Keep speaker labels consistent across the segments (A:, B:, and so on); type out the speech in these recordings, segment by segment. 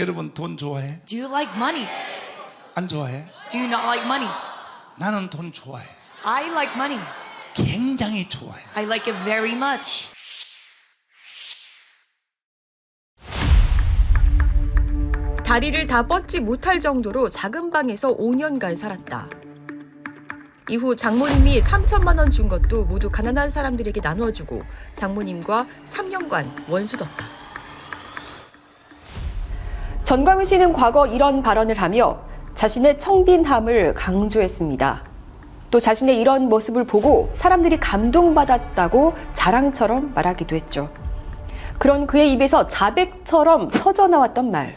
A: 여러분 돈 좋아해?
B: Do you like money?
A: 안 좋아해?
B: Do you not like money?
A: 나는 돈 좋아해.
B: I like money.
A: 굉장히 좋아해.
B: I like it very much.
C: 다리를 다 뻗지 못할 정도로 작은 방에서 5년간 살았다. 이후 장모님이 3천만 원 준 것도 모두 가난한 사람들에게 나눠주고 장모님과 3년간 원수졌다. 전광훈 씨는 과거 이런 발언을 하며 자신의 청빈함을 강조했습니다. 또 자신의 이런 모습을 보고 사람들이 감동받았다고 자랑처럼 말하기도 했죠. 그런 그의 입에서 자백처럼 터져 나왔던 말.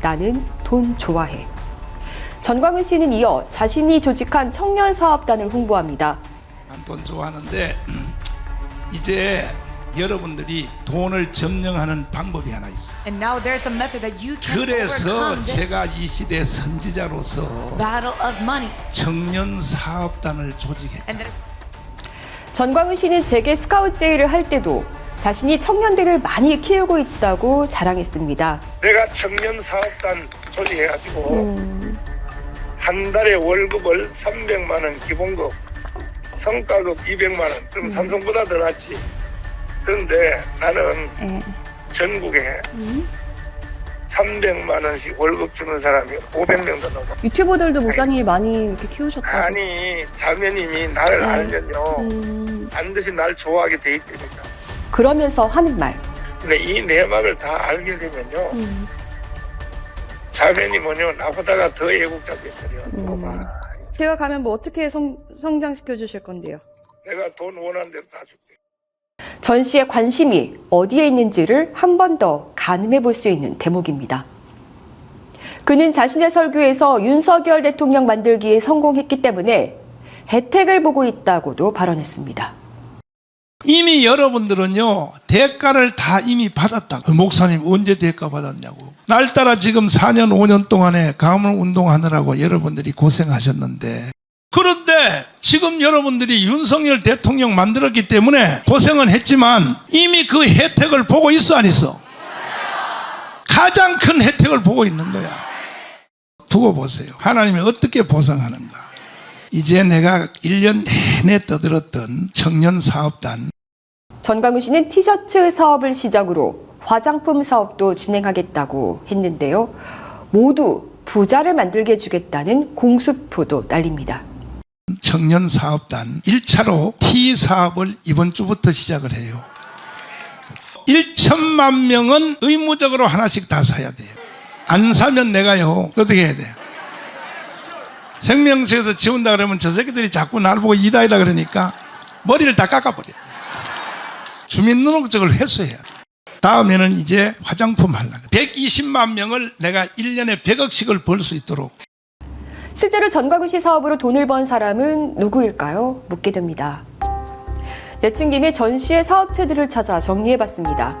C: 나는 돈 좋아해. 전광훈 씨는 이어 자신이 조직한 청년 사업단을 홍보합니다.
A: 난돈 좋아하는데 이제 여러분들이 돈을 점령하는 방법이 하나 있어.
B: And now there's a method that you can
A: 그래서
B: overcome
A: 제가 이 시대 선지자로서
B: battle of money.
A: 청년 사업단을 조직했다.
B: And that is
C: 전광훈 씨는 제게 스카우트 제의를 할 때도 자신이 청년들을 많이 키우고 있다고 자랑했습니다.
D: 내가 청년 사업단 조직해가지고 한 달에 월급을 300만 원 기본급, 성과급 200만 원. 그럼 삼성보다 더 낫지. 그런데 나는 전국에 300만 원씩 월급 주는 사람이 500명도 넘어.
E: 유튜버들도 목사님이 많이 이렇게 키우셨다고.
D: 아니 자매님이 나를
E: 네.
D: 알면요
E: 음,
D: 반드시 날 좋아하게 돼 있다니까.
C: 그러면서 하는 말.
D: 근데 이 내막을 다 알게 되면요
E: 음.
D: 자매님은요 나보다가 더 애국자 돼버려.
E: 음.
D: 음.
E: 제가 가면 뭐 어떻게 성, 성장시켜 주실 건데요?
D: 내가 돈 원하는 대로 다 줄게.
C: 전 씨의 관심이 어디에 있는지를 한 번 더 가늠해 볼 수 있는 대목입니다. 그는 자신의 설교에서 윤석열 대통령 만들기에 성공했기 때문에 혜택을 보고 있다고도 발언했습니다.
A: 이미 여러분들은요 대가를 다 이미 받았다. 목사님 언제 대가 받았냐고. 날 따라 지금 4년 5년 동안에 가물 운동하느라고 여러분들이 고생하셨는데 지금 여러분들이 윤석열 대통령 만들었기 때문에 고생은 했지만 이미 그 혜택을 보고 있어 안 있어? 가장 큰 혜택을 보고 있는 거야. 두고 보세요. 하나님이 어떻게 보상하는가. 이제 내가 1년 내내 떠들었던 청년 사업단
C: 전광훈 씨는 티셔츠 사업을 시작으로 화장품 사업도 진행하겠다고 했는데요. 모두 부자를 만들게 해주겠다는 공수표도 날립니다.
A: 청년 사업단 1차로 T 사업을 이번 주부터 시작을 해요. 1천만 명은 의무적으로 하나씩 다 사야 돼요. 안 사면 내가요, 어떻게 해야 돼요? 생명체에서 지운다 그러면 저 새끼들이 자꾸 나를 보고 이다이라 그러니까 머리를 다 깎아버려요. 주민등록증을 회수해야 돼. 다음에는 이제 화장품 하려고. 120만 명을 내가 1년에 100억씩을 벌 수 있도록
C: 실제로 씨 사업으로 돈을 번 사람은 누구일까요? 묻게 됩니다. 내친 김에 전 씨의 사업체들을 찾아 정리해봤습니다.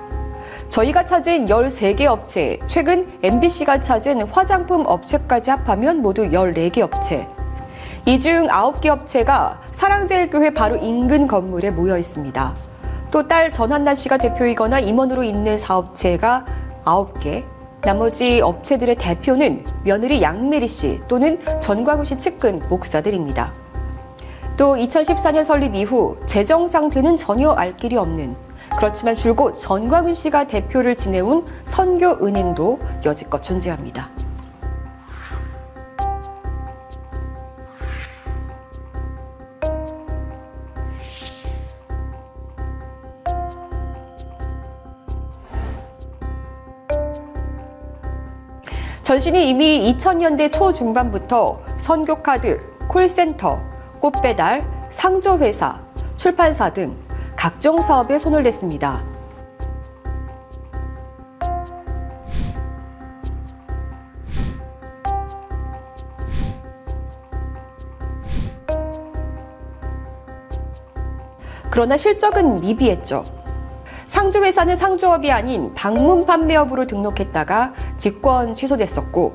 C: 저희가 찾은 13개 업체, 최근 MBC가 찾은 화장품 업체까지 합하면 모두 14개 업체. 이 중 9개 업체가 사랑제일교회 바로 인근 건물에 모여 있습니다. 또 딸 전한나 씨가 대표이거나 임원으로 있는 사업체가 9개, 나머지 업체들의 대표는 며느리 양메리 씨 또는 전광훈 씨 측근 목사들입니다. 또 2014년 설립 이후 재정 상태는 전혀 알 길이 없는 그렇지만 줄곧 전광훈 씨가 대표를 지내온 선교은행도 여지껏 존재합니다. 전신이 이미 2000년대 초중반부터 선교카드, 콜센터, 꽃배달, 상조회사, 출판사 등 각종 사업에 손을 냈습니다. 그러나 실적은 미비했죠. 상조회사는 상조업이 아닌 방문 판매업으로 등록했다가 직권 취소됐었고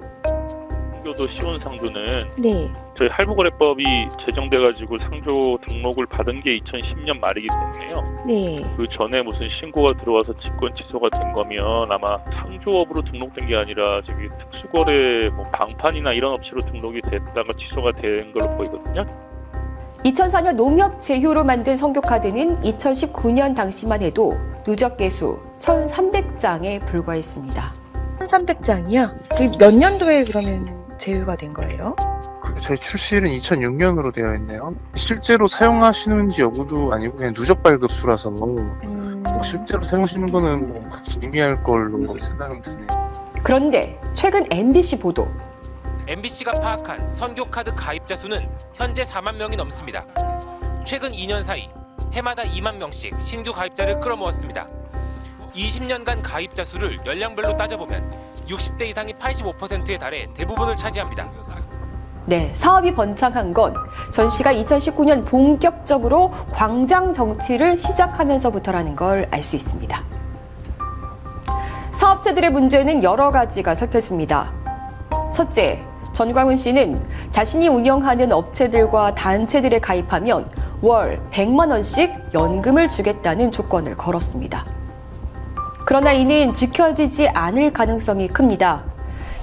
F: 교도 시온상도는
E: 네.
F: 저희 할부거래법이 제정돼가지고 상조 등록을 받은 게 2010년 말이기 때문에요.
E: 네.
F: 그 전에 무슨 신고가 들어와서 직권 취소가 된 거면 아마 상조업으로 등록된 게 아니라 저기 특수거래 뭐 방판이나 이런 업체로 등록이 됐다가 취소가 된 걸로 보이거든요.
C: 2004년 농협 제휴로 만든 성교카드는 2019년 당시만 해도 누적 개수 1,300장에 불과했습니다.
G: 1300장이요? 몇 년도에 그러면 제휴가 된 거예요?
H: 그 저희 출시일은 2006년으로 되어 있네요. 실제로 사용하시는지 여부도 아니고 그냥 누적 발급수라서
G: 음,
H: 뭐 실제로 사용하시는 거는 뭐 의미할 걸로 생각은 드네요.
C: 그런데 최근 MBC 보도
I: MBC가 파악한 선교 카드 가입자 수는 현재 4만 명이 넘습니다. 최근 2년 사이 해마다 2만 명씩 신규 가입자를 끌어모았습니다. 20년간 가입자 수를 연령별로 따져보면 60대 이상이 85%에 달해 대부분을 차지합니다.
C: 네, 사업이 번창한 건 전 씨가 2019년 본격적으로 광장 정치를 시작하면서부터라는 걸 알 수 있습니다. 사업체들의 문제는 여러 가지가 살펴집니다. 첫째, 전광훈 씨는 자신이 운영하는 업체들과 단체들에 가입하면 월 100만 원씩 연금을 주겠다는 조건을 걸었습니다. 그러나 이는 지켜지지 않을 가능성이 큽니다.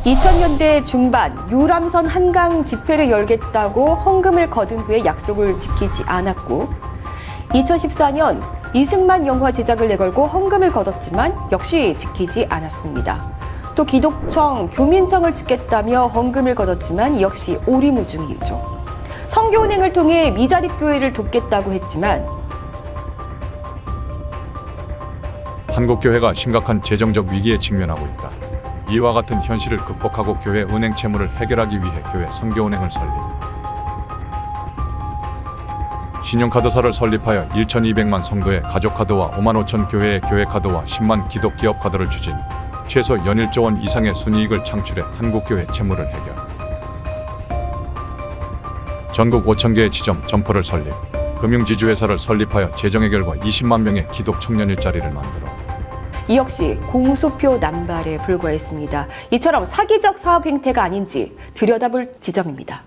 C: 2000년대 중반 유람선 한강 집회를 열겠다고 헌금을 거둔 후에 약속을 지키지 않았고 2014년 이승만 영화 제작을 내걸고 헌금을 거뒀지만 역시 지키지 않았습니다. 또 기독청, 교민청을 짓겠다며 헌금을 거뒀지만 역시 오리무중이죠. 성교은행을 통해 미자립 교회를 돕겠다고 했지만
J: 한국교회가 심각한 재정적 위기에 직면하고 있다. 이와 같은 현실을 극복하고 교회 은행 채무를 해결하기 위해 교회 선교은행을 설립. 신용카드사를 설립하여 1,200만 성도의 가족카드와 5만 5천 교회의 교회카드와 10만 기독 기업카드를 추진. 최소 연일 조 원 이상의 순이익을 창출해 한국교회 채무를 해결. 전국 5천 개의 지점 점포를 설립. 금융지주회사를 설립하여 재정 해결과 20만 명의 기독 청년 일자리를 만들어.
C: 이 역시 공수표 남발에 불과했습니다. 이처럼 사기적 사업 행태가 아닌지 들여다볼 지점입니다.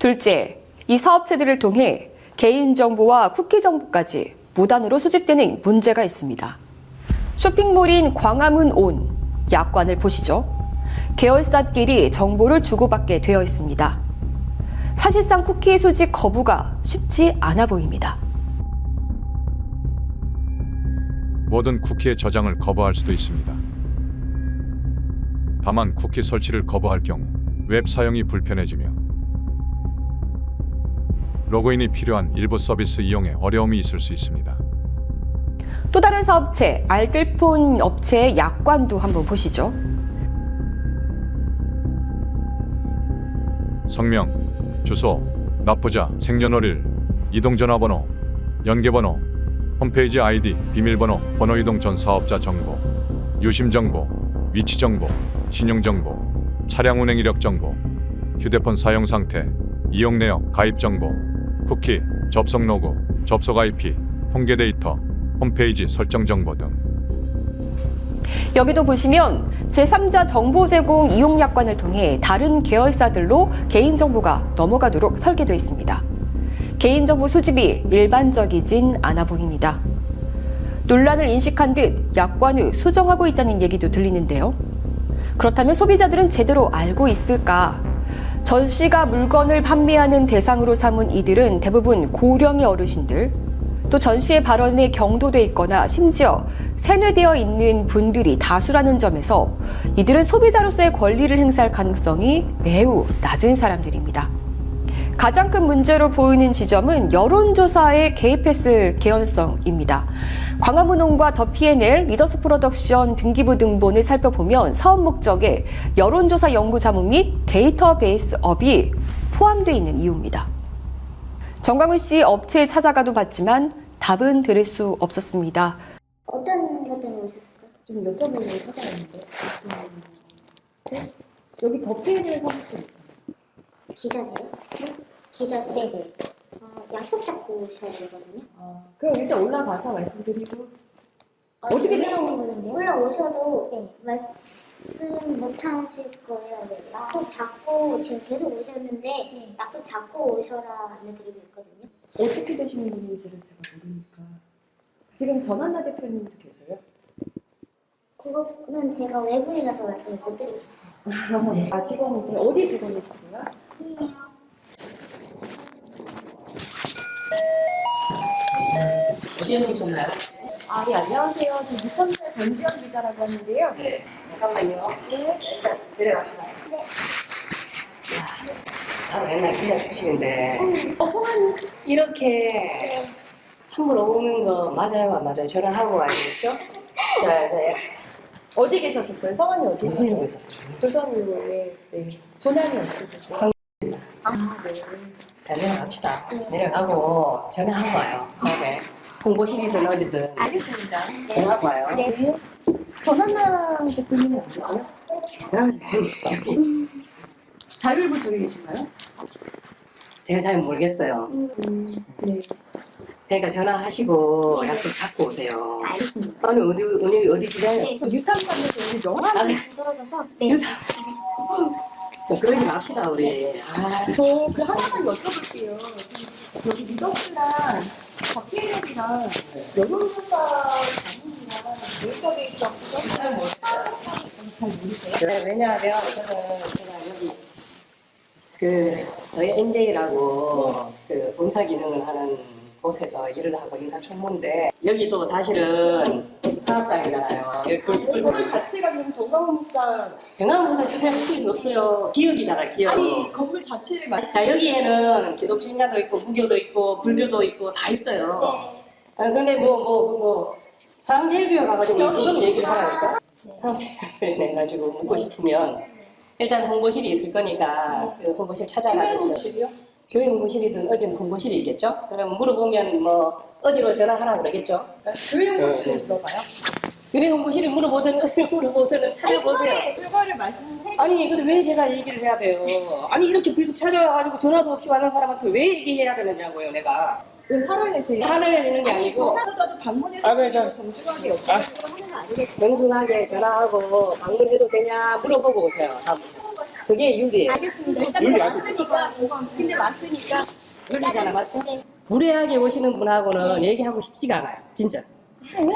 C: 둘째, 이 사업체들을 통해 개인정보와 쿠키 정보까지 무단으로 수집되는 문제가 있습니다. 쇼핑몰인 광화문 온 약관을 보시죠. 계열사끼리 정보를 주고받게 되어 있습니다. 사실상 쿠키 수집 거부가 쉽지 않아 보입니다.
J: 모든 쿠키의 저장을 거부할 수도 있습니다. 다만 쿠키 설치를 거부할 경우 웹 사용이 불편해지며 로그인이 필요한 일부 서비스 이용에 어려움이 있을 수 있습니다.
C: 또 다른 사업체 알뜰폰 업체의 약관도 한번 보시죠.
J: 성명, 주소, 납부자, 생년월일, 이동전화번호, 연계번호, 홈페이지 아이디, 비밀번호, 번호 이동 전 사업자 정보, 유심 정보, 위치 정보, 신용 정보, 차량 운행 이력 정보, 휴대폰 사용 상태, 이용 내역, 가입 정보, 쿠키, 접속 로그, 접속 IP, 통계 데이터, 홈페이지 설정 정보 등
C: 여기도 보시면 제3자 정보 제공 이용 약관을 통해 다른 계열사들로 개인정보가 넘어가도록 설계되어 있습니다. 개인정보 수집이 일반적이진 않아 보입니다. 논란을 인식한 듯 약관을 수정하고 있다는 얘기도 들리는데요. 그렇다면 소비자들은 제대로 알고 있을까? 전 씨가 물건을 판매하는 대상으로 삼은 이들은 대부분 고령의 어르신들, 또전 씨의 발언에 경도돼 있거나 심지어 세뇌되어 있는 분들이 다수라는 점에서 이들은 소비자로서의 권리를 행사할 가능성이 매우 낮은 사람들입니다. 가장 큰 문제로 보이는 지점은 여론조사에 개입했을 개연성입니다. 광화문홍과 더 P&L, 리더스 프로덕션 등기부 등본을 살펴보면 사업 목적에 여론조사 연구 자문 및 데이터베이스 업이 포함되어 있는 이유입니다. 정광훈 씨 업체에 찾아가도 봤지만 답은 들을 수 없었습니다.
K: 어떤 것 때문에 오셨을까요?
E: 좀 여쭤보려고 찾아왔는데. 네? 여기 덮개를 사무실 있잖아요.
K: 기자세요? 기자세요? 네네. 아, 약속 잡고 오셔야 되거든요.
E: 아, 그럼 일단 올라가서 말씀드리고.
K: 아,
E: 어떻게
K: 올라-
E: 되는 거는요?
K: 올라오셔도 네, 말씀 못 하실 거예요. 네. 약속 잡고 지금 계속 오셨는데 약속 잡고 오셔라 안내드리고 있거든요.
C: 어떻게 되시는 분인지를 제가 모르니까. 지금 전한나 대표님도 계세요?
K: 그거는 제가 외부인이라서 말씀을 못 드리겠어요.
C: 아, 직원이세요? 어디 직원이시세요?
K: 아니에요.
L: 어디에 오셨나요?
C: 아, 네, 안녕하세요. 저 유선대 권지현 기자라고 하는데요.
L: 네. 잠깐만요. 네. 내려갑시 다. 아, 맨날 기자 주시는데.
C: 어, 성함이?
L: 이렇게 함부로 오는 거 맞아요, 안 맞아요? 전화하고 와야겠죠? 자, 자,
C: 어디 계셨었어요? 성함이 어디
L: 무슨? 일고 있었어요?
C: 조선일보에, 네. 조남이 어떻게 되세요? 아, 네.
L: 자, 내려갑시다. 내려가고 전화하고 와요. 네. 홍보실이든 어디든
C: 알겠습니다.
L: 전화하고 와요.
C: 네. 전한나 대표님은 어디세요?
L: 여기
C: 자율부 쪽에 계신가요?
L: 제가 잘 모르겠어요.
C: 네.
L: 그러니까 전화하시고 약속 잡고 오세요.
K: 알겠습니다.
L: 아니 어디 어디 어디 기다려?
K: 네, 저
C: 유탄관에서 여기 명함
L: 아,
K: 떨어져서 네.
L: 좀 그러지 맙시다 우리. 아,
C: 저그 하나만 여쭤볼게요. 여기 리더스랑 박혜련이랑 여론조사 자문이랑 데이터베이스 없어서 잘 모르세요?
L: 네, 왜냐하면 저는 제가 여기 그 NJ라고 그 본사 기능을 하는 곳에서 일을 하고 인사총무인데 여기도 사실은 사업장이잖아요. 여기 벌써
C: 건물 자체가 그럼 정강훈 목사
L: 경남부서 전혀 수익이 없어요. 기업이잖아 기업.
C: 아니 건물 자체를 말
L: 자 여기에는 기독 신자도 있고 무교도 있고 불교도 있고 다 있어요. 아, 근데 뭐 뭐뭐 사람제일교회 가가지고 무슨 얘기를 하라니까? 사람제일교회 내가지고 묻고 싶으면 일단 홍보실이 있을 거니까 그 홍보실 찾아가지고
C: 집이요?
L: 교회 홍보실이든 어디든 홍보실이 있겠죠? 그럼 물어보면 뭐 어디로 전화하라고 그러겠죠?
C: 교회 홍보실에 물어봐요.
L: 교회 홍보실을 물어보든 어디를 물어보든 찾아보세요.
C: 그거를 말씀해
L: 아니 근데 왜 제가 얘기를 해야 돼요? 아니 이렇게 불쑥 찾아와가지고 전화도 없이 와는 사람한테 왜 얘기해야 되느냐고요 내가
C: 왜 화를 내세요?
L: 화를 내는 게 아니고
C: 전화보다도 방문해서
L: 아, 네, 저-
C: 정중하게 하는 거 아니겠어요?
L: 정중하게 전화하고 방문해도 되냐 물어보고 오세요. 그게 유리예요
C: 알겠습니다. 일단 왔으니까 근데 왔으니까
L: 유리잖아 맞죠? 무례하게 오시는 분하고는 얘기하고 싶지가 않아요 진짜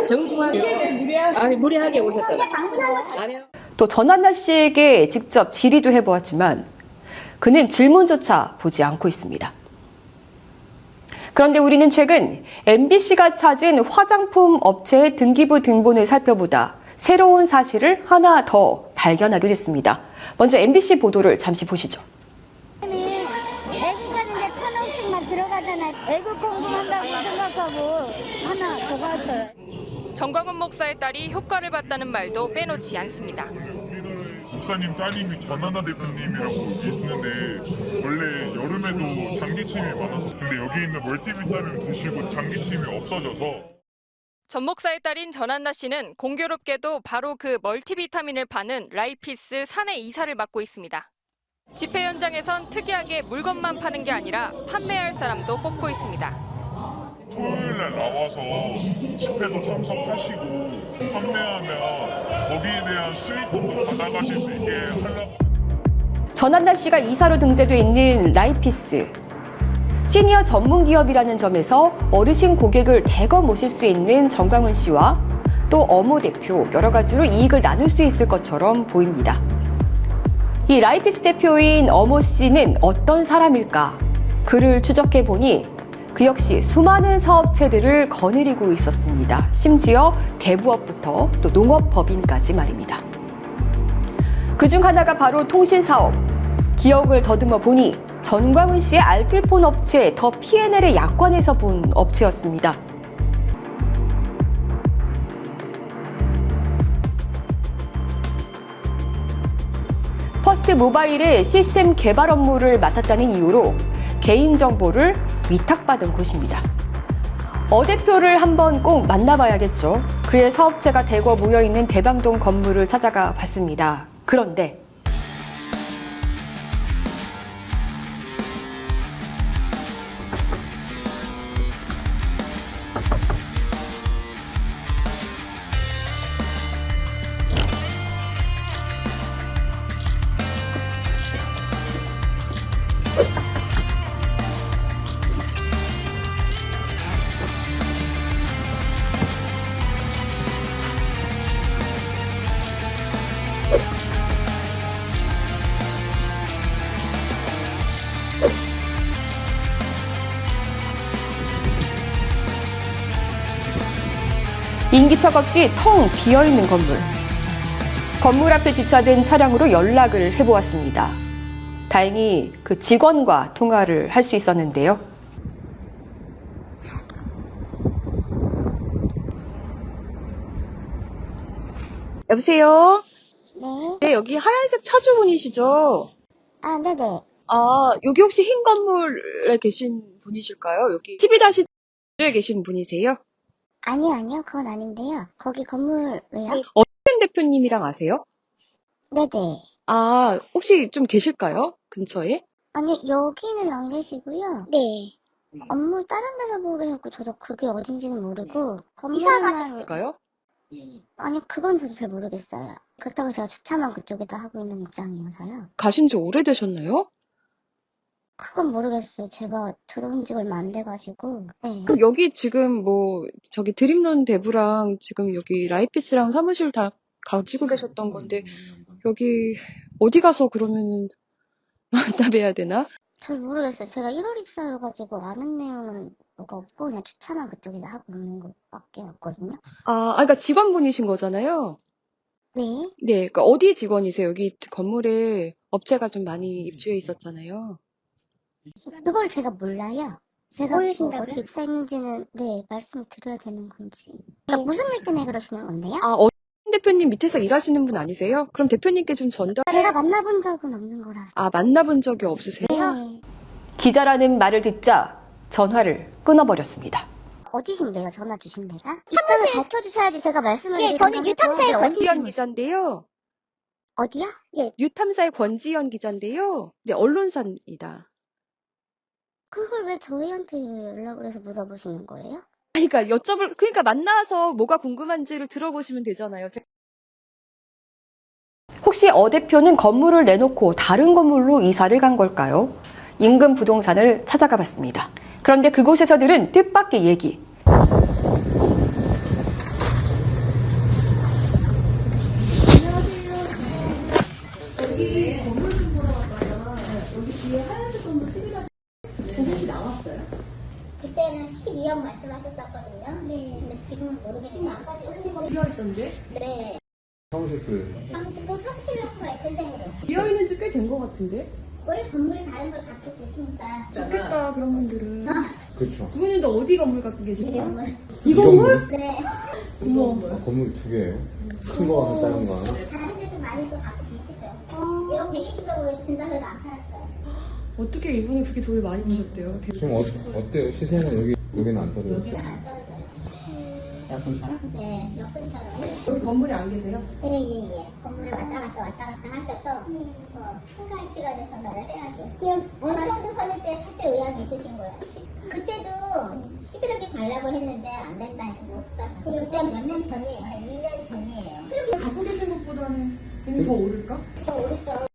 L: 정중하게
C: 이게 왜 무례한
L: 아니 무례하게 오셨잖아요 아니요
C: 또 전한나 씨에게 직접 질의도 해보았지만 그는 질문조차 보지 않고 있습니다. 그런데 우리는 최근 MBC가 찾은 화장품 업체의 등기부 등본을 살펴보다 새로운 사실을 하나 더 발견하게 됐습니다. 먼저 MBC 보도를 잠시 보시죠.
K: 애국 가는데 천 원씩만 들어가잖아요. 애국 공부한다고 생각하고 하나 더 갔어요.
M: 정광훈 목사의 딸이 효과를 봤다는 말도 빼놓지 않습니다.
N: 목사님 따님이 전하나 대표님이라고 계시는데 원래 여름에도 장기침이 많아서 근데 여기 있는 멀티비타민 드시고 장기침이 없어져서
M: 전 목사의 딸인 전한나 씨는 공교롭게도 바로 그 멀티비타민을 파는 라이피스 사내 이사를 맡고 있습니다. 집회 현장에선 특이하게 물건만 파는 게 아니라 판매할 사람도 뽑고 있습니다.
N: 토요일날 나와서 집회도 참석하시고 판매하면 거기에 대한 수익금도 받아가실 수 있게 하려고
C: 전한나 씨가 이사로 등재돼 있는 라이피스. 시니어 전문 기업이라는 점에서 어르신 고객을 대거 모실 수 있는 정광훈 씨와 또 어모 대표 여러 가지로 이익을 나눌 수 있을 것처럼 보입니다. 이 라이피스 대표인 어모 씨는 어떤 사람일까? 그를 추적해 보니 그 역시 수많은 사업체들을 거느리고 있었습니다. 심지어 대부업부터 또 농업법인까지 말입니다. 그 중 하나가 바로 통신사업. 기억을 더듬어 보니 전광훈 씨의 알뜰폰 업체 더 P&L의 약관에서 본 업체였습니다. 퍼스트 모바일의 시스템 개발 업무를 맡았다는 이유로 개인정보를 위탁받은 곳입니다. 어 대표를 한번 꼭 만나봐야겠죠. 그의 사업체가 대거 모여있는 대방동 건물을 찾아가 봤습니다. 그런데 인기척 없이 텅 비어 있는 건물. 건물 앞에 주차된 차량으로 연락을 해보았습니다. 다행히 그 직원과 통화를 할 수 있었는데요.
O: 여보세요?
K: 네.
O: 네, 여기 하얀색 차주분이시죠?
K: 아, 네네.
O: 아, 여기 혹시 흰 건물에 계신 분이실까요? 여기 12-에 계신 분이세요?
K: 아니요, 아니요. 그건 아닌데요. 거기 건물 왜요?
O: 어떤 대표님이랑 아세요?
K: 네네.
O: 아, 혹시 좀 계실까요? 근처에?
K: 아니, 여기는 안 계시고요. 네. 업무 다른 데서 보고 계셨고, 저도 그게 어딘지는 모르고, 건물만.
O: 가셨을까요?
K: 아니요, 그건 저도 잘 모르겠어요. 그렇다고 제가 주차만 그쪽에다 하고 있는 입장이어서요.
O: 가신 지 오래되셨나요?
K: 그건 모르겠어요. 제가 들어온 지 얼마 안 돼가지고. 네.
O: 그럼 여기 지금 뭐, 저기 드림론 대부랑 지금 여기 라이피스랑 사무실 다 가지고 계셨던 건데, 여기 어디 가서 그러면은 만나뵈야 되나?
K: 잘 모르겠어요. 제가 1월 입사여가지고 아는 내용은 뭐가 없고, 그냥 주차만 그쪽에다 하고 있는 것밖에 없거든요.
O: 아, 아, 그러니까 직원분이신 거잖아요?
K: 네.
O: 네, 그러니까 어디 직원이세요? 여기 건물에 업체가 좀 많이 입주해 있었잖아요.
K: 그걸 제가 몰라요. 제가 뭐 어디 입사했는지는 네 말씀을 드려야 되는 건지. 그러니까 무슨 일 때문에 그러시는 건데요?
O: 아, 어 대표님 밑에서 일하시는 분 아니세요? 그럼 대표님께 좀 전달.
K: 제가 만나본 적은 없는 거라서.
O: 아, 만나본 적이 없으세요?
K: 네.
C: 기자라는 말을 듣자 전화를 끊어버렸습니다.
K: 어디신데요? 전화 주신 데가? 입장을 밝혀주셔야지 제가 말씀을
O: 예,
K: 드리는
O: 저는. 유탐사의
K: 네,
O: 권지연
K: 어디-
O: 기자인데요.
K: 어디요? 예.
O: 유탐사의 권지연 기자인데요. 네, 언론사입니다.
K: 그걸 왜 저희한테 연락을 해서 물어보시는 거예요?
O: 그러니까 여쭤볼, 그러니까 만나서 뭐가 궁금한지를 들어보시면 되잖아요. 제-
C: 혹시 어 대표는 건물을 내놓고 다른 건물로 이사를 간 걸까요? 인근 부동산을 찾아가 봤습니다. 그런데 그곳에서 들은 뜻밖의 얘기.
K: 12억 말씀하셨었거든요. 네. 근데 지금은 모르겠지만 아까 지금 비어있던데? 네.
P: 사무실
K: 30도 30억 큰 생으로.
G: 비어있는 지 꽤 된 것 같은데?
K: 원래 건물이 다른 걸 갖고 계시니까.
G: 좋겠다, 그런 분들은.
P: 그렇죠.
G: 그분은 또 어디 건물 갖고 계세요?
K: 건물.
G: 이 건물?
K: 네.
G: 어머.
P: 건물이 두 개예요. 큰 거 하나 작은 거 하나.
K: 다른 데도 많이 또 갖고 계시죠. 이거 120억을 준다고 해도 안 팔았어요.
G: 어떻게 이분이 그렇게 돈을 많이 버셨대요?
P: 지금 어, 어때요? 시세는 여기 여기는 안 떨어졌어요.
K: 안 떨어져요. 약분처럼? 네, 약분처럼.
G: 여기 건물에 안 계세요?
K: 예, 예, 예. 건물에 왔다 갔다 왔다 갔다 하셔서, 어, 한가한 시간에 전화를 해야죠. 그냥 어느 정도 선일 때 사실 의향이 있으신 거예요. 시- 그때도 11억에 가려고 했는데 안 된다 해서 못 사서. 그때 몇 년 전이에요. 한 2년 전이에요.
G: 갖고 계신 것보다는 더 오를까?
K: 더 오르죠.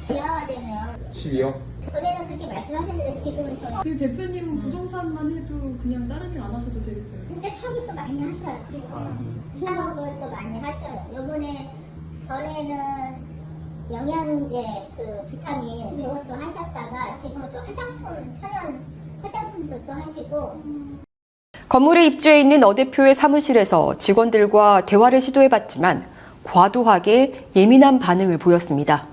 K: 지하화되면.
P: 12억?
K: 전에는 그렇게 말씀하셨는데 지금은 좀.
G: 그 대표님 부동산만 해도 그냥 다른 일 안 하셔도 되겠어요.
K: 근데 사업을 또 많이 하셔요. 그리고 사업을 또 많이 하셔요. 요번에 전에는 영양제 그 비타민 그것도 하셨다가 지금은 또 화장품 천연 화장품도 또 하시고
C: 건물에 입주해 있는 어 대표의 사무실에서 직원들과 대화를 시도해봤지만 과도하게 예민한 반응을 보였습니다.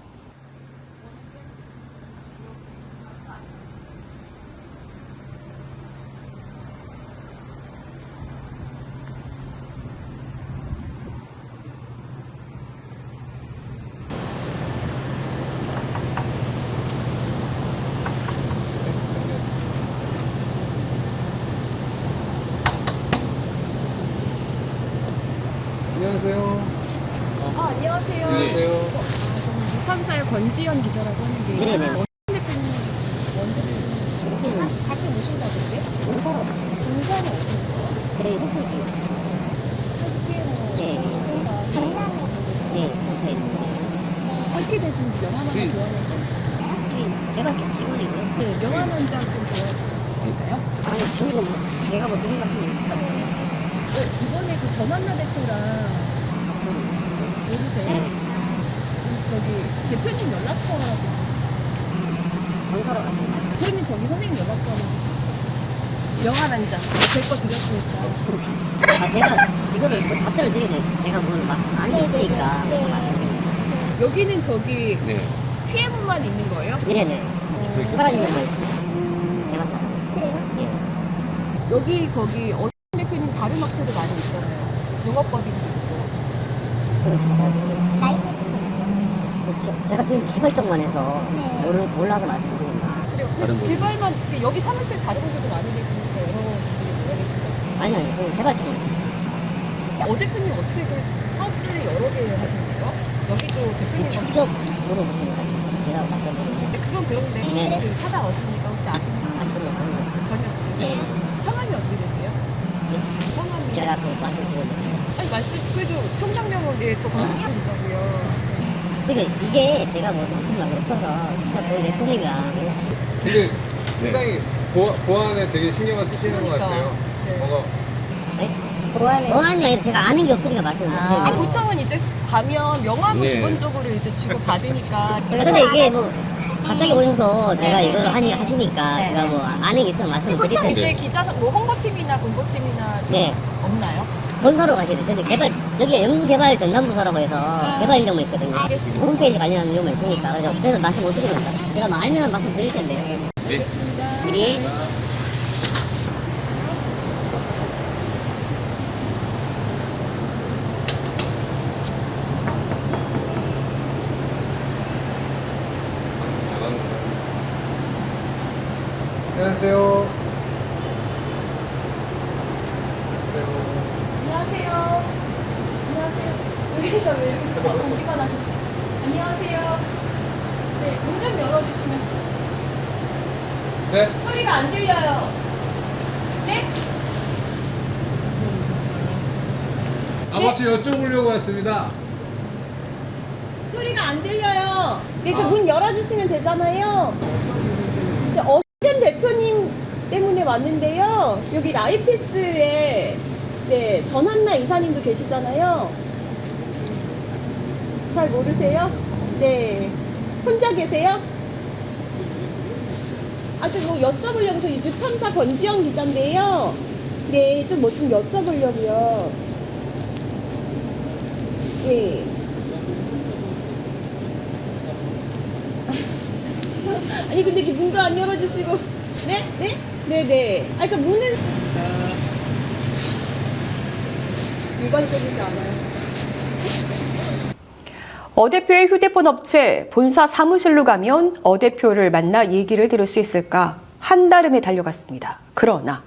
P: 안녕하세요.
O: 아, 안녕하세요.
P: 안녕하세요.
O: 저, 아, 유탐사의 권지연 기자라고 하는데.
K: 네네.
O: 어떤 대표님 언제쯤 가끔 오신다던데?
K: 공사로
O: 공사는 어디 있어요?
K: 그래 호텔이요. 네. 네.
O: 어떻게 되시는지 명함 하나 교환할 수 있어요?
K: 개발팀 직원이고요.
O: 네, 명함 한 장 좀 교환할 수 있을까요?
K: 아니 지금 제가 뭐 누군 같은 게
O: 어, 이번에 그 전한나 대표랑 모르세요? 음, 저기
K: 공사로 가시나요?
O: 그러면 저기 선생님 연락처는
E: 명함 한 장. 제거 드렸으니까.
Q: 아, 제가 이거를 뭐 답변을 드리면 제가 뭘막안 했으니까.
E: 여기는 저기
Q: 네.
E: PM만 있는 거예요?
Q: 네네. 사라지는 거 있습니다.
E: 여기 거기 어떤 대표님 다른 업체도 많이 있잖아요. 농업법인도 있고.
Q: 그렇죠. 제 가 지금 개발 쪽만 해서 모르, 몰라서 말씀드립니다.
E: 그래요. 개발만 근데 여기 사무실 다른 곳에도 많이 계시니까 여러 분들이 모여 계신 거예요.
Q: 아니요, 아니요. 저는 개발 쪽만 있습니다.
E: 어 대표님 어떻게 그 사업체를 여러 개 하시나요? 여기도 대표님
Q: 직접 물어보시는 거 제가 답변드리는데.
E: 그건 그런데
Q: 네네.
E: 그 찾아왔으니까 혹시 아시는 분
Q: 아, 전혀 모르겠어요.
E: 전혀 모르세요?
Q: 네.
E: 성함이 어떻게 되세요? 성함이
Q: 제가 그 말씀드렸는데.
E: 아니 말씀 그래도 통장명은 예저 공사이자고요.
Q: 그러니까 이게 제가 뭐 무슨 말이 없어서 직접 저희 대표님이랑
R: 근데 상당히 보안, 보안에 되게 신경을 쓰시는 것 같아요. 뭔가
Q: 보안이 보안이 아니라 제가 아는 게 없으니까 말씀을 못 드려요.
E: 아, 보통은 이제 가면 명함을
Q: 네.
E: 기본적으로 이제 주고 받으니까.
Q: 제가 근데 이게 뭐 갑자기 오셔서 제가 이걸 하니 하시니까 제가 뭐 아는 게 있으면 말씀을 드릴
E: 보통 이제
Q: 텐데.
E: 기자 뭐 홍보팀이나 공보팀이나 좀
Q: 네.
E: 없나요?
Q: 본사로 돼요. 저는 개발, 여기가 영구개발 전담부서라고 해서 개발 인력만 있거든요. 홈페이지 관련하는 인력만 있으니까. 그래서, 그래서 말씀 못 드립니다. 제가 뭐 알면 말씀 드릴 텐데. 미리.
R: 안녕하세요.
E: 안녕하세요. 안녕하세요. 여기서 왜 이렇게 공기만 하셨지? 안녕하세요. 네, 문 좀 열어주시면.
R: 네.
E: 소리가 안 들려요. 네?
R: 아버지 여쭤보려고 왔습니다.
E: 소리가 안 들려요. 네, 그문 열어주시면 되잖아요. 네, 어센 대표님 때문에 왔는데요. 여기 라이피스에 네, 전한나 이사님도 계시잖아요. 잘 모르세요? 네. 혼자 계세요? 아주 뭐 여쭤보려고 저 유탐사 권지영 기자인데요. 네, 좀 뭐 좀 여쭤보려고요. 예. 아니 근데 이렇게 문도 안 열어주시고 네? 네? 네네 아 그니까 문은 일반적이지 않아요
C: 어 대표의 휴대폰 업체 본사 사무실로 가면 어 대표를 만나 얘기를 들을 수 있을까 한달음에 달려갔습니다. 그러나.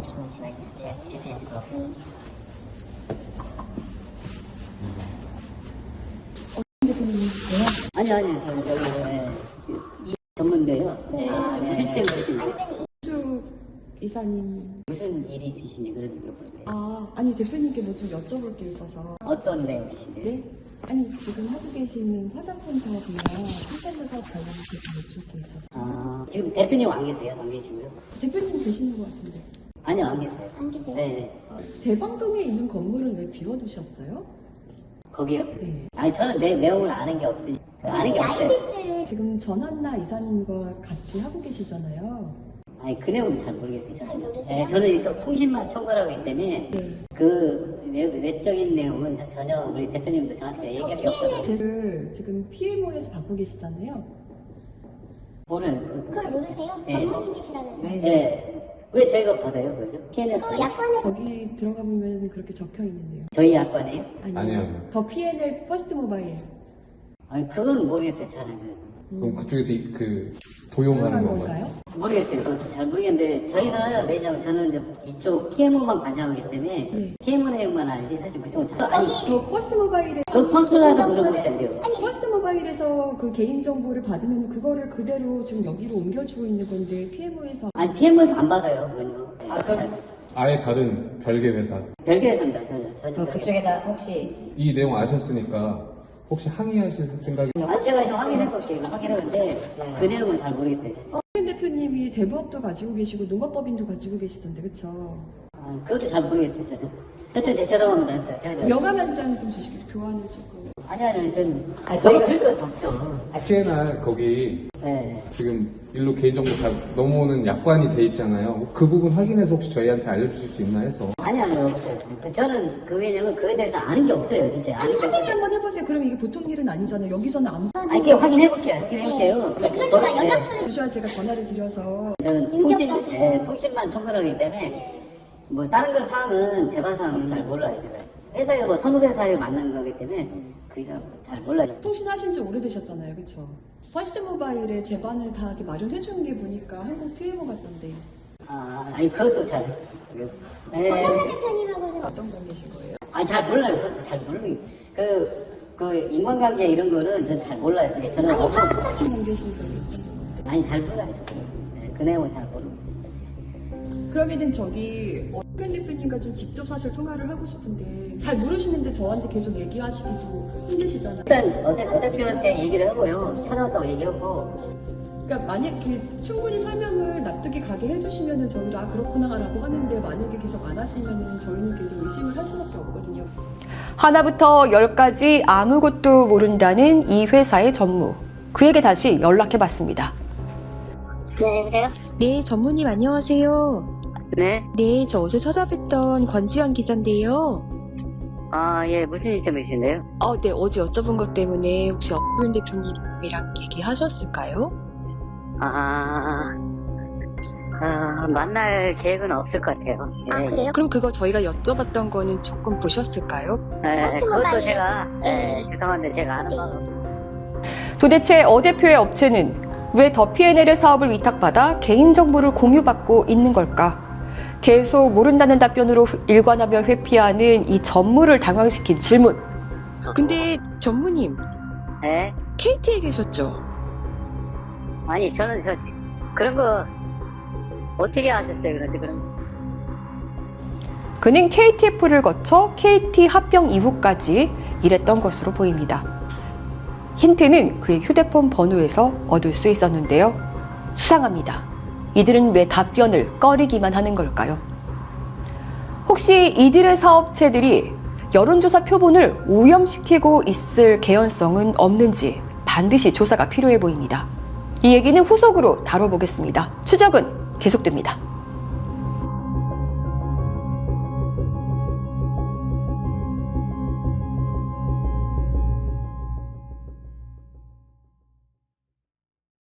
Q: 잠시만요. 제가 대표님 거.
G: 대표님이 제가
Q: 아니요, 아니요. 저는 여기 네, 이 전문데요. 네. 무슨 때문에 오신지.
G: 주 이사님
Q: 무슨 일이 있으신지 그래서 물어볼게요.
G: 아 아니 대표님께 뭐 좀 여쭤볼 게 있어서
Q: 어떤 내용이신데요?
G: 네? 아니 지금 하고 계시는 화장품 사업이나 콘텐츠 사업 관련해서 좀 여쭤볼 게 있어서
Q: 아, 지금 대표님 안 계세요? 안 계시고요?
G: 대표님 계시는 것 같은데
Q: 아니요, 안 계세요. 안 계세요? 네.
G: 대방동에 있는 건물은 왜 비워두셨어요?
Q: 거기요?
G: 네.
Q: 아니, 저는 내 내용을 아는 게 없으니, 아는 게 없어요.
G: 지금 전한나 이사님과 같이 하고 계시잖아요.
Q: 아니, 그 내용도 잘 모르겠어요. 저는. 네, 저는 이쪽 통신만 총괄하고 있기 때문에,
G: 네.
Q: 그 외, 외적인 내용은 저- 전혀 우리 대표님도 저한테 얘기할 게 없어서.
G: 제를 지금 PMO에서 받고 계시잖아요.
Q: 뭐는, 그, 그걸 모르세요?
G: 네.
Q: 전문인이시라면서요? 네. 왜 저희가 받아요, 그걸요? PN을
G: 거기 들어가 보면 그렇게 적혀 있는데요.
Q: 저희 약관에요?
G: 아니요. 더 PNL 퍼스트 모바일.
Q: 아니, 그건 모르겠어요, 저는.
R: 그럼 그쪽에서 이- 그 도용하는 건가요?
Q: 모르겠어요. 그것도 잘 모르겠는데 저희는 왜냐면 저는 이제 이쪽 PMO만 관장하기 때문에 PMO 내용만 알지 사실 그쪽은 잘 아니
G: 저 퍼스트 모바일에
Q: 그 퍼스트 가서 물어보셔야 돼요.
G: 퍼스트 모바일에서 그 개인 정보를 받으면 그거를 그대로 지금 여기로 옮겨주고 있는 건데 PMO에서
Q: 아니 PMO에서 안 받아요 그건요. 아, 잘-
R: 아예 다른 별개 회사.
Q: 별개 회사입니다. 전혀 전혀. 그쪽에다 혹시
R: 이 내용 아셨으니까 혹시 항의하실 생각이?
Q: 아 제가 이제 확인해 볼게요. 확인하는데 그 내용은 잘 모르겠어요.
G: 근데
C: 대표님이 대부업도 가지고 계시고 농업법인도 가지고 계시던데 그쵸?
Q: 아, 그것도 잘 모르겠어요, 저는. 하여튼 제 죄송합니다. 제가
C: 명함 한장좀 주시길 교환을 조금.
Q: 아니, 아니, 전, 아니, 저희 들 것도 없죠.
P: TNR 거기
Q: 네.
P: 지금 일로 개인정보 다 넘어오는 약관이 돼 있잖아요. 그 부분 확인해서 혹시 저희한테 알려주실 수 있나 해서.
Q: 아니, 아니, 없어요. 저는 그, 왜냐면 그에 대해서 아는 게 없어요, 진짜. 아는 게
C: 확인
Q: 없어요.
C: 한번 해보세요. 그럼 이게 보통 일은 아니잖아요. 여기서는 아무.
Q: 아니, 그냥 확인해 볼게요. 확인해 볼게요. 네.
C: 주셔야 제가 전화를 드려서.
Q: 저는 통신, 예, 통신만 통근하기 때문에, 뭐, 다른 거 사항은 재반 사항은 잘 몰라요, 제가. 회사에서 뭐 선후배사에 만난 거기 때문에, 그 이상 잘 몰라요.
C: 통신하신 지 오래되셨잖아요. 그쵸? 퍼스트 모바일에 제반을 다 이렇게 마련해 주는 게 보니까 한국 PMO 같던데.
Q: 아, 아니, 그것도 잘. 예.
K: 전현아 대표님하고는
C: 어떤 관계신 거예요?
Q: 아니 잘 몰라요. 그것도 잘 모르겠. 그, 그 인간관계 이런 거는 전 잘 몰라요. 그게 저는 없어.
C: 관계신 거예요?
Q: 아니 잘 몰라요. 저는. 네, 그 내용은 잘 모르겠어요.
C: 그러면은 저기 어현 대표님과 좀 직접 사실 통화를 하고 싶은데 잘 모르시는데 저한테 계속 얘기하시기도 힘드시잖아요.
Q: 일단 어 대, 어 대표한테 얘기를 하고요. 찾아왔다고 얘기하고.
C: 그러니까 만약에 충분히 설명을 납득이 가게 해주시면은 저희도 아 그렇구나라고 하는데 만약에 계속 안 하시면은 저희는 계속 의심을 할 수밖에 없거든요. 하나부터 열까지 아무것도 모른다는 이 회사의 전무. 그에게 다시 연락해봤습니다.
K: 네, 여보세요?
O: 네, 전무님 안녕하세요.
Q: 네.
O: 네, 저 어제 찾아뵀던 권지현 기자인데요.
Q: 아, 예, 무슨 시점이신데요?
O: 어, 네, 어제 여쭤본 것 때문에 혹시 어현 대표님이랑 얘기하셨을까요?
Q: 아, 아, 만날 계획은 없을 것 같아요. 예.
O: 그럼 그거 저희가 여쭤봤던 거는 조금 보셨을까요?
Q: 예, 그것도 제가, 예, 죄송한데 제가 아는 바가 없어요.
C: 도대체 어 대표의 업체는 왜 더 P&L의 사업을 위탁받아 개인정보를 공유받고 있는 걸까? 계속 모른다는 답변으로 일관하며 회피하는 이 전무를 당황시킨 질문.
O: 근데 전무님,
Q: 예?
O: KT에 계셨죠?
Q: 아니, 저는 저, 그런 거, 어떻게 하셨어요, 그런데 그럼?
C: 그는 KTF를 거쳐 KT 합병 이후까지 일했던 것으로 보입니다. 힌트는 그의 휴대폰 번호에서 얻을 수 있었는데요. 수상합니다. 이들은 왜 답변을 꺼리기만 하는 걸까요? 혹시 이들의 사업체들이 여론조사 표본을 오염시키고 있을 개연성은 없는지 반드시 조사가 필요해 보입니다. 이 얘기는 후속으로 다뤄보겠습니다. 추적은 계속됩니다.